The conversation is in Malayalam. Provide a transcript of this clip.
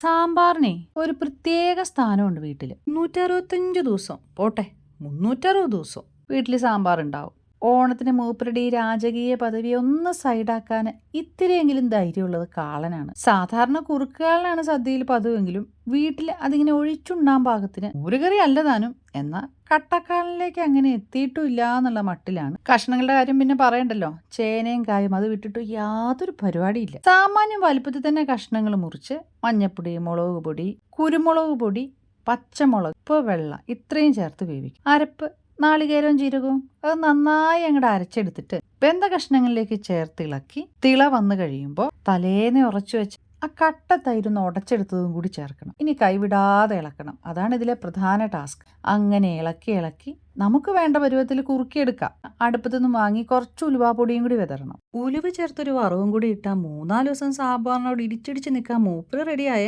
സാമ്പാറിനെ ഒരു പ്രത്യേക സ്ഥാനമുണ്ട് വീട്ടിൽ മുന്നൂറ്ററുപത്തഞ്ച് ദിവസം. പോട്ടെ മുന്നൂറ്ററുപത് ദിവസം വീട്ടിൽ സാമ്പാർ ഉണ്ടാവും ഓണത്തിന് മൂപ്പരുടെ ഈ രാജകീയ പദവി ഒന്ന് സൈഡാക്കാൻ ഇത്തിരിയെങ്കിലും ധൈര്യമുള്ളത് കാളനാണ്. സാധാരണ കുറുക്കുകാളനാണ് സദ്യയിൽ പതിവെങ്കിലും വീട്ടിൽ അതിങ്ങനെ ഒഴിച്ചുണ്ണാൻ പാകത്തിന് ഊരുകറി അല്ലതാനും എന്നാൽ കട്ടക്കാലിലേക്ക് അങ്ങനെ എത്തിയിട്ടുമില്ല എന്നുള്ള മട്ടിലാണ്. കഷ്ണങ്ങളുടെ കാര്യം പിന്നെ പറയണ്ടല്ലോ. ചേനയും കായും അത് വിട്ടിട്ട് യാതൊരു പരിപാടിയില്ല. സാമാന്യം വലുപ്പത്തിൽ തന്നെ കഷ്ണങ്ങൾ മുറിച്ച് മഞ്ഞപ്പൊടി മുളക് പൊടി കുരുമുളക് പൊടി പച്ചമുളക് ഇപ്പോൾ വെള്ളം ഇത്രയും ചേർത്ത് വേവിക്കും. അരപ്പ് നാളികേരവും ജീരകവും അത് നന്നായി അങ്ങോട്ട് അരച്ചെടുത്തിട്ട് വെന്ത കഷ്ണങ്ങളിലേക്ക് ചേർത്ത് ഇളക്കി തിള വന്നു കഴിയുമ്പോൾ തലേന്ന് ഉറച്ചു വെച്ച് ആ കട്ട തൈരുന്ന് ഉടച്ചെടുത്തതും കൂടി ചേർക്കണം. ഇനി കൈവിടാതെ ഇളക്കണം. അതാണ് ഇതിലെ പ്രധാന ടാസ്ക്. അങ്ങനെ ഇളക്കി ഇളക്കി നമുക്ക് വേണ്ട പരുവത്തിൽ കുറുക്കിയെടുക്കാം. അടുപ്പത്തു നിന്ന് വാങ്ങി കുറച്ച് ഉലുവാപ്പൊടിയും കൂടി വിതറണം. ഉലുവ ചേർത്തൊരു വറവും കൂടി ഇട്ടാൽ മൂന്നാൽ ദിവസം സാമ്പാറിനോട് ഇടിച്ചിടിച്ച് നിൽക്കാൻ മൂപ്പര് റെഡിയായ